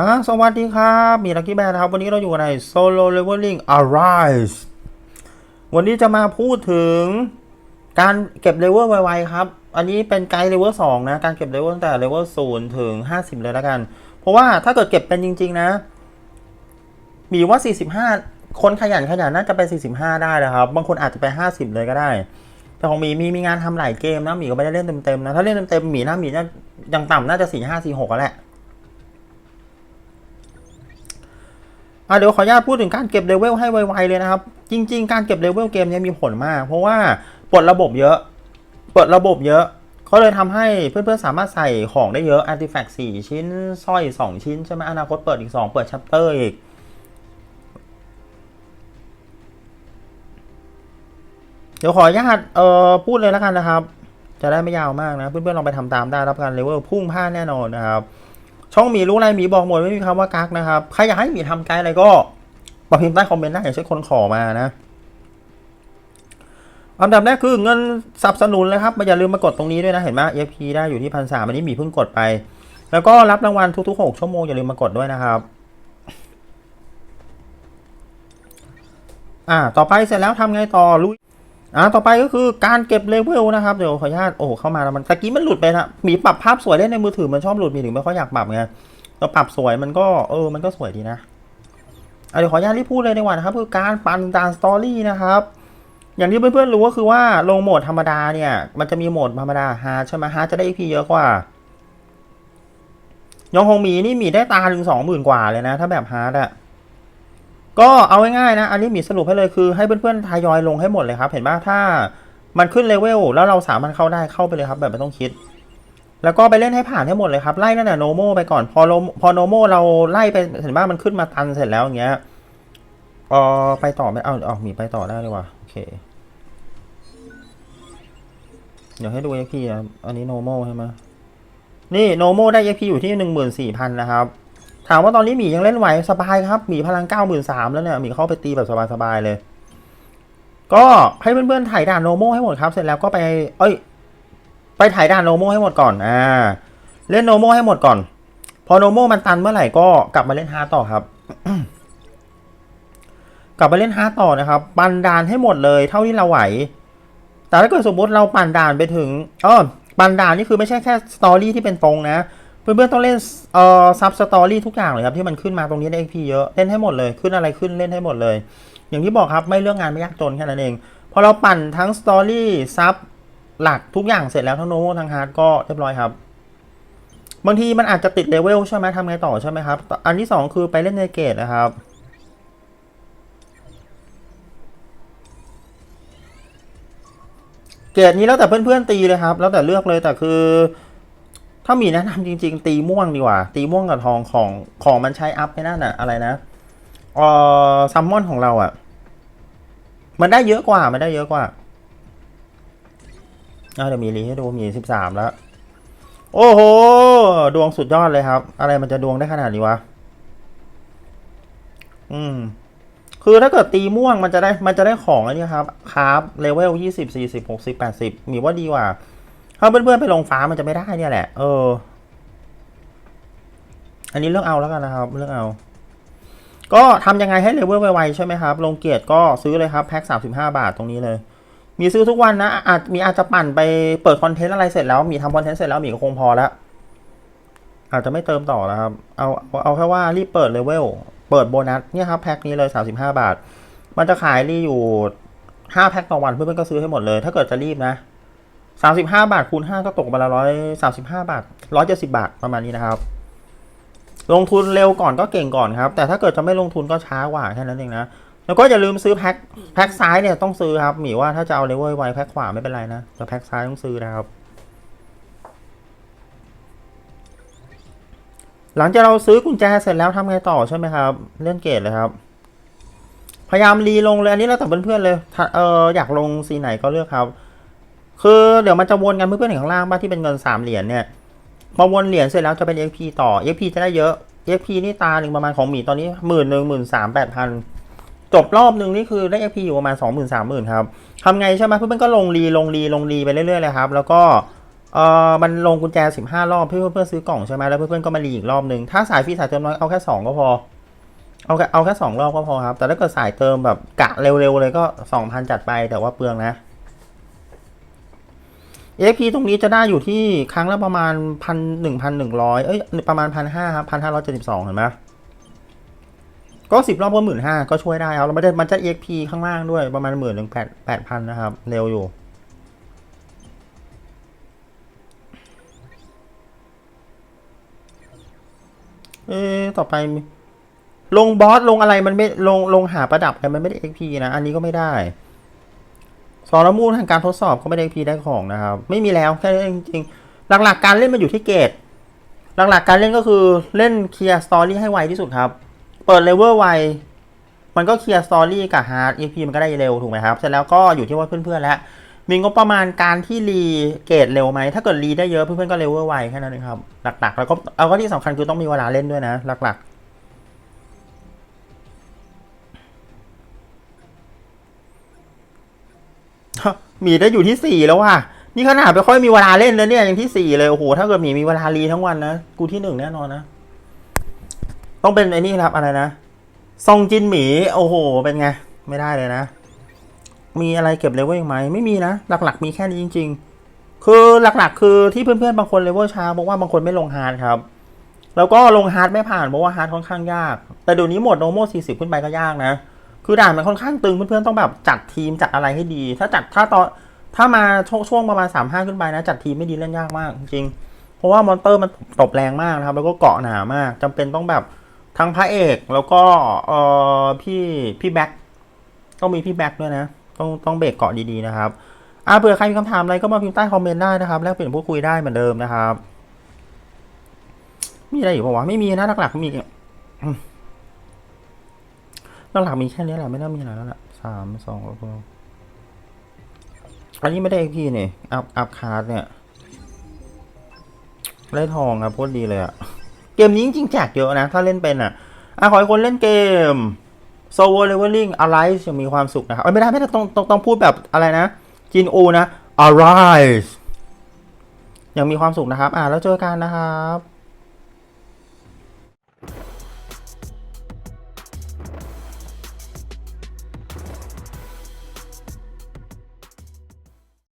อ่าสวัสดีครับ มีลักกี้แบร์นะครับ วันนี้เราอยู่ใน Solo Leveling Arise วันนี้จะมาพูดถึงการเก็บเลเวลไวๆครับ อันนี้เป็นไกด์เลเวล2นะ การเก็บเลเวลตั้งแต่เลเวล0ถึง50เลยแล้วกัน เพราะว่าถ้าเกิดเก็บเป็นจริง ๆ นะ มีว่า45คนขยันขยันน่าจะไป45ได้นะครับ บางคนอาจจะไป50เลยก็ได้ แต่ของหมีมีมีงานทำหลายเกมนะหมีก็ไม่ได้เล่นเต็มๆนะ ถ้าเล่นเต็มๆหมีน่าหมีน่ายังต่ำน่าจะ4 5 4 6แล้วแหละ อะเดี๋ยวขออนุญาตพูดถึงการเก็บเลเวลให้ไวๆเลยนะครับ จริง ๆ การเก็บเลเวลเกมนี้มีผลมาก เพราะว่าปลดระบบเยอะปลดระบบเยอะก็เลยทำให้เพื่อนๆสามารถใส่ของได้เยอะ Artifact 4ชิ้นสร้อย2ชิ้นใช่ไหมอนาคตเปิดอีก2เปิดชัปเตอร์อีกเดี๋ยวขออนุญาตเอ่อพูดเลยแล้วกันนะครับ จะได้ไม่ยาวมากนะ เพื่อนๆลองไปทำตามได้รับการเลเวลพุ่งพลาแน่นอนนะครับ ช่องหมีรู้อะไรหมีบอกหมดไม่มีคำว่ากักนะครับ ใครอยากให้หมีทำไกด์อะไรก็มาพิมพ์ใต้คอมเมนต์ได้อย่างเช่นคนขอมานะอันดับแรกคือเงินสนับสนุนเลยครับอย่าลืมมากดตรงนี้ด้วยนะเห็นไหม EFP ได้อยู่ที่พันสามอันนี้หมีเพิ่งกดไป แล้วก็รับรางวัลทุกๆ6ชั่วโมงอย่าลืมมากดด้วยนะครับอ่าต่อไปเสร็จแล้วทำไงต่อลุย อ่าต่อไปก็คือการเก็บเลเวลนะครับเดี๋ยวขออนุญาตโอ้โหเข้ามาแล้วมันตะกี้มันหลุดไปนะมีปรับภาพสวยเล่นในมือถือมันชอบหลุดมีถึงไม่ค่อยอยากปรับไงเราปรับสวยมันก็เออมันก็สวยดีนะเดี๋ยวขออนุญาตรีบพูดเลยดีกว่านะครับคือการปั่นดานสตอรี่นะครับอย่างที่เพื่อนๆรู้ก็คือว่าลงโหมดธรรมดาเนี่ย มันจะมีโหมดธรรมดาฮาใช่ไหมฮาจะได้ EP เยอะกว่ายองฮงหมีนี่หมีได้ตาถึงสองหมื่นกว่าเลยนะ ถ้าแบบฮาร์ดอะ ก็เอาง่ายๆนะ อันนี้มีสรุปให้เลยคือให้เพื่อนๆทยอยลงให้หมดเลยครับ เห็นป่ะถ้ามันขึ้นเลเวลแล้วเราสามารถเข้าได้เข้าไปเลยครับ แบบไม่ต้องคิด แล้วก็ไปเล่นให้ผ่านให้หมดเลยครับ ไล่นั่นน่ะโนโมไปก่อน พอโนพอโนโมเราไล่ไปเห็นป่ะมันขึ้นมาตันเสร็จแล้วอย่างเงี้ยออไปต่อไหมเอาเอามีไปต่อได้เลยว่ะโอเค เดี๋ยวให้ดู EP อะอันนี้โนโมใช่ไหมนี่โนโมได้ EP อยู่ที่หนึ่งหมื่นสี่พันนะครับ ถามว่าตอนนี้หมียังเล่นไหวสบายครับหมีพลังเก้าหมื่นสามแล้วเนี่ยหมีเข้าไปตีแบบสบายๆเลย ก็ให้เพื่อนๆถ่ายด่านโนโมให้หมดครับ เสร็จแล้วก็ไป เอ้ย ไปถ่ายด่านโนโมให้หมดก่อนอ่าเล่นโนโมให้หมดก่อน พอโนโมมันตันเมื่อไหร่ก็กลับมาเล่นฮาต่อครับ กลับมาเล่นฮาต่อนะครับ ปั่นด่านให้หมดเลยเท่าที่เราไหว แต่ถ้าเกิดสมมติเราปั่นด่านไปถึงอ๋อปั่นด่านนี่คือไม่ใช่แค่สตอรี่ที่เป็นตรงนะ เพื่อนๆต้องเล่นเอ่อซับสตอรี่ทุกอย่างเลยครับที่มันขึ้นมาตรงนี้ได้ XP เยอะเล่นให้หมดเลยขึ้นอะไรขึ้นเล่นให้หมดเลย อย่างที่บอกครับไม่เรื่องงานไม่ยากจนแค่นั้นเองพอเราปั่นทั้งสตอรี่ซับหลักทุกอย่างเสร็จแล้วทั้งโนโมทั้งฮาร์ดก็เรียบร้อยครับ บางทีมันอาจจะติดเลเวลใช่ไหมทำไงต่อใช่ไหมครับ อันที่สองคือไปเล่นในเกตนะครับเกตนี้แล้วแต่เพื่อนๆตีเลยครับ แล้วแต่เลือกเลยแต่คือ ถ้ามีแนะนำจริง ๆ ตีม่วงดีกว่า ตีม่วงกับทองของของมันใช้อัพไม่นั่นอะอะไรนะเออซัมมอนของเราอะมันได้เยอะกว่า มันได้เยอะกว่าอะเดี๋ยวมีรีให้ดูมีสิบสามแล้ว โอ้โห ดวงสุดยอดเลยครับ อะไรมันจะดวงได้ขนาดนี้วะ อืม คือถ้าเกิดตีม่วงมันจะได้ มันจะได้ของอันนี้ครับคราฟเลเวลยี่สิบสี่สิบหกสิบแปดสิบมีว่าดีกว่า ถ้าเพื่อนๆไปลงฟ้ามันจะไม่ได้เนี่ยแหละ เออ อันนี้เลือกเอาแล้วกันนะครับ เลือกเอา ก็ทำยังไงให้เลเวลไวๆใช่ไหมครับ ลงเกียรติก็ซื้อเลยครับ แพ็คสามสิบห้าบาทตรงนี้เลย มีซื้อทุกวันนะอาจมีอาจจะปั่นไปเปิดคอนเทนต์อะไรเสร็จแล้ว มีทำคอนเทนต์เสร็จแล้วมีก็คงพอแล้วอาจจะไม่เติมต่อแล้วครับ เอาเอาเอาแค่ว่ารีบเปิดเลเวล เปิดโบนัสเนี่ยครับแพ็คนี้เลยสามสิบห้าบาท มันจะขายรีอยู่ห้าแพ็คต่อวันเพื่อนๆก็ซื้อให้หมดเลย ถ้าเกิดจะรีบนะ สามสิบห้าบาทคูณห้าก็ตกมาละร้อยสามสิบห้าบาทร้อยเจ็ดสิบาทประมาณนี้นะครับ ลงทุนเร็วก่อนก็เก่งก่อนครับ แต่ถ้าเกิดจะไม่ลงทุนก็ช้ากว่าแค่นั้นเองนะ แล้วก็อย่าลืมซื้อแพ็คแพ็คซ้ายเนี่ยต้องซื้อครับหมีว่าถ้าจะเอาเลเวลไวแพ็คขวาไม่เป็นไรนะแต่แพ็คซ้ายต้องซื้อนะครับ หลังจากเราซื้อกุญแจเสร็จแล้วทำไงต่อใช่ไหมครับเลื่อนเกรดเลยครับพยายามรีลงเลยอันนี้แล้วแต่เพื่อนๆเลยเอออยากลงสีไหนก็เลือกครับ คือเดี๋ยวมันจะวนกันเพื่อนๆข้างล่างบ้างที่เป็นเงินสามเหรียญเนี่ยพอวนเหรียญเสร็จแล้วจะเป็น XP ต่อ XP จะได้เยอะ XP นี่ตาหนึ่งประมาณของหมีตอนนี้หมื่นหนึ่งหมื่นสามแปดพันจบรอบหนึ่งนี่คือได้ XP อยู่ประมาณสองหมื่นสามหมื่นครับทำไงใช่ไหมเพื่อนๆก็ลงรีลงรีลงรีไปเรื่อยๆเลยครับ แล้วก็เออมันลงกุญแจสิบห้ารอบเพื่อเพื่อนๆซื้อกล่องใช่ไหมแล้วเพื่อนๆก็มารีอีกรอบหนึ่งถ้าสายฟรีสายเติมน้อยเอาแค่สองก็พอ เอาแค่เอาแค่สองรอบก็พอครับ แต่ถ้าเกิดสายเติมแบบกะเร็วๆเลยก็สองพันจัดไปแต่ว่าเปลืองนะ EXP ตรงนี้จะได้อยู่ที่ครั้งละประมาณพันหนึ่งพันหนึ่งร้อยเอ้ยประมาณพันห้าครับพันห้าร้อยเจ็ดสิบสองเห็นไหมก็สิบรอบก็หมื่นห้าก็ช่วยได้ครับแล้วมันจะมันจะ EXP ข้างล่างด้วยประมาณหมื่นหนึ่งแปดแปดพันนะครับ เร็วอยู่ เอ๊ต่อไป ลงบอส ลงอะไรมันไม่ลงลงหาประดับกันมันไม่ได้ XP นะ อันนี้ก็ไม่ได้ สอนมูลทางการทดสอบก็ไม่ได้ XP ได้ของนะครับ ไม่มีแล้วแค่นั้นจริงๆ หลักๆ การเล่นมันอยู่ที่เกรดหลักๆ การเล่นก็คือเล่นเคลียร์สตอรี่ให้ไวที่สุดครับ เปิดเลเวลไว มันก็เคลียร์สตอรี่กับฮาร์ด XP มันก็ได้เร็วถูกไหมครับ เสร็จแล้วก็อยู่ที่ว่าเพื่อนๆแล้ว มีงบประมาณการที่รีเกรดเร็วไหม ถ้าเกิดรีได้เยอะเพื่อนๆก็เลเวลไวแค่นั้นเองครับ หลักๆ แล้วก็เอาก็ที่สำคัญคือต้องมีเวลาเล่นด้วยนะ หลักๆ มีได้อยู่ที่สี่แล้วว่ะนี่ขนาดไม่ค่อยมีเวลาเล่นแล้วเนี่ยยังที่สี่เลยโอ้โหถ้าเกิดหมีมีเวลารีทั้งวันนะกูที่หนึ่งแน่นอนนะต้องเป็นไอ้นี่ครับอะไรนะซองจินหมีโอ้โห เป็นไง ไม่ได้เลยนะ มีอะไรเก็บเลเวลอีกไหมไม่มีนะ หลักๆ มีแค่นี้จริง ๆ คือหลักๆ คือที่เพื่อนๆบางคนเลเวลช้าเพราะว่าบางคนไม่ลงฮาร์ดครับ แล้วก็ลงฮาร์ดไม่ผ่านเพราะว่าฮาร์ดค่อนข้างยาก แต่เดี๋ยวนี้หมดโนโม่40 ขึ้นไปก็ยากนะ คือด่านมันค่อนข้างตึงเพื่อนๆต้องแบบจัดทีมจัดอะไรให้ดี ถ้าจัดถ้าตอนถ้ามาช่วงช่วงประมาณสามห้าขึ้นไปนะจัดทีมไม่ดีเล่นยากมากจริงเพราะว่ามอนเตอร์มันตบแรงมากนะครับ แล้วก็เกาะหนามากจำเป็นต้องแบบทั้งพระเอกแล้วก็เออพี่พี่แบ็คต้องมีพี่แบ็คด้วยนะ ต้องต้องเบรกเกาะดีๆนะครับอ่าเผื่อใครมีคำถามอะไรก็มาพิมพ์ใต้คอมเมนต์ได้นะครับแลกเปลี่ยนพูดคุยได้เหมือนเดิมนะครับ มีอะไรอยู่ปะวะไม่มีนะหลักๆมี หลักๆมีแค่นี้แหละไม่น่ามีอะไรแล้วล่ะสามสองก็อันนี้ไม่ได้ XP นี่ยอัพอัพคาร์ดเนี่ย ได้ทองครับโคตรดีเลยอะเกมนี้จริงๆแจกเยอะนะ ถ้าเล่นเป็นอะอะขอให้คนเล่นเกม s o v o Leveling Arise ยังมีความสุขนะครับไม่ได้ไม่ได้ต้องต้องต้องพูดแบบอะไรนะจินอูนะ Arise ยังมีความสุขนะครับ อะแล้วเจอกันนะครับ